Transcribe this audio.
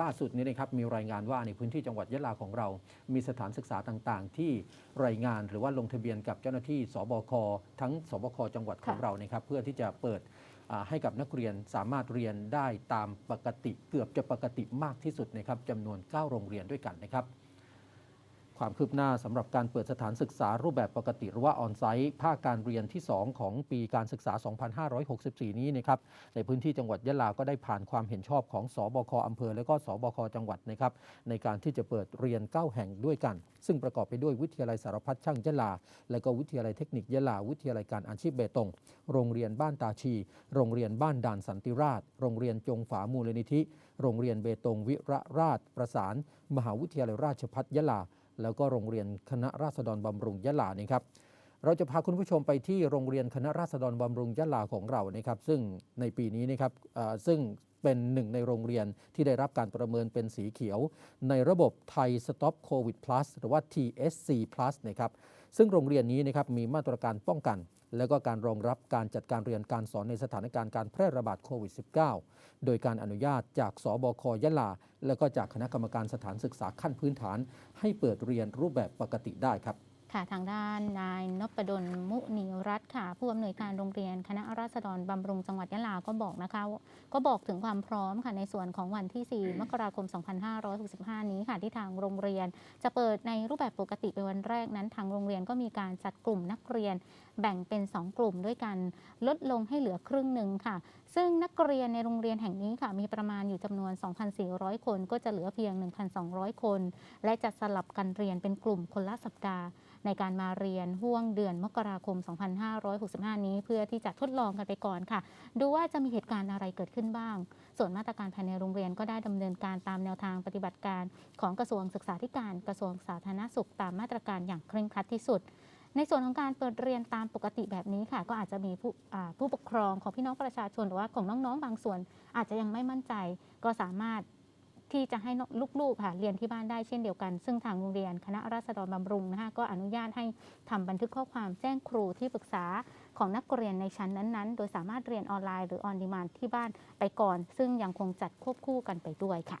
ล่าสุดนี้นะครับมีรายงานว่าในพื้นที่จังหวัดยะลาของเรา มีสถานศึกษาต่างๆ ที่รายงานหรือว่าลงทะเบียนกับเจ้าหน้าที่สบคทั้งสบคจังหวัดของค่ะเรานะครับเพื่อที่จะเปิดอ่าให้กับนักเรียนสามารถเรียนได้ตามปกติเกือบจะปกติมากที่สุดนะครับจำนวน 9 โรงเรียนด้วยกันนะครับ ความคืบหน้าสำหรับการเปิดสถานศึกษารูปแบบปกติหรือว่าออนไซต์ภาคการเรียนที่ 2 ของปีการศึกษา 2564 นี้นะครับในพื้นที่จังหวัดยะลาก็ได้ผ่านความเห็นชอบของสบคอำเภอ และก็สบคจังหวัดนะครับในการที่จะเปิดเรียน 9 แห่งด้วยกัน ซึ่งประกอบไปด้วยวิทยาลัยสารพัดช่างยะลา และก็วิทยาลัยเทคนิคยะลา วิทยาลัยการอาชีพเบตง โรงเรียนบ้านตาชี โรงเรียนบ้านด่านสันติราช โรงเรียนจงฝามูลนิธิ โรงเรียนเบตงวิระราชประสาน มหาวิทยาลัยราชภัฏยะลา แล้วก็โรงเรียนคณะราษฎรบำรุงยะลานี่ครับเราจะพาคุณผู้ชมไปที่โรงเรียนคณะราษฎรบำรุงยะลาของเรานะครับ ซึ่งในปีนี้นะครับซึ่งเป็นหนึ่งในโรงเรียนที่ได้รับการประเมินเป็นสีเขียว ในระบบไทย Stop COVID Plus หรือว่า TSC Plus นะครับ ซึ่งโรงเรียนนี้นะครับมีมาตรการป้องกัน และก็การรองรับการจัดการเรียนการสอนในสถานการณ์การแพร่ระบาดโควิด -19 โดยการอนุญาตจากสบคยะลา และก็จากคณะกรรมการสถานศึกษาขั้นพื้นฐาน ให้เปิดเรียนรูปแบบปกติได้ครับ ค่ะทางด้านนายนพดลมุนีรัตน์ค่ะ ผู้อำนวยการโรงเรียนคณะราษฎรบำรุงจังหวัดยะลาก็บอกนะคะว่าก็บอกถึงความพร้อมค่ะในส่วนของวันที่ 4 มกราคม 2565 นี้ค่ะ ที่ทางโรงเรียน จะเปิดในรูปแบบปกติเป็นวันแรกนั้น ทางโรงเรียนก็มีการจัดกลุ่มนักเรียนแบ่งเป็น 2 กลุ่มด้วยกันลดลงให้เหลือครึ่งหนึ่งค่ะ ซึ่งนักเรียนในโรงเรียนแห่งนี้ค่ะ มีประมาณอยู่จำนวน 2,400 คน ก็จะเหลือเพียง 1,200 คน และจะสลับกันเรียนเป็นกลุ่มคนละสัปดาห์ในการมาเรียนห่วงเดือนมกราคม 2565 นี้ เพื่อที่จะทดลองกันไปก่อนค่ะ ดูว่าจะมีเหตุการณ์อะไรเกิดขึ้นบ้าง ส่วนมาตรการภายในโรงเรียนก็ได้ดำเนินการตามแนวทางปฏิบัติการ ของกระทรวงศึกษาธิการกระทรวงสาธารณสุข ตามมาตรการอย่างเคร่งครัดที่สุดในส่วนของการเปิดเรียนตามปกติแบบนี้ค่ะ ก็อาจจะมีผู้ผู้ปกครองของพี่น้องประชาชนหรือว่าของน้องๆ บางส่วน อาจจะยังไม่มั่นใจ ก็สามารถ ที่จะให้ลูกๆค่ะเรียนที่บ้านได้เช่นเดียวกัน ซึ่งทางโรงเรียนคณะราษฎรบำรุงนะคะก็อนุญาตให้ทำบันทึกข้อความแจ้งครูที่ปรึกษาของนักเรียนในชั้นนั้นๆ โดยสามารถเรียนออนไลน์หรือออนดีมานที่บ้านไปก่อน ซึ่งยังคงจัดควบคู่กันไปด้วยค่ะ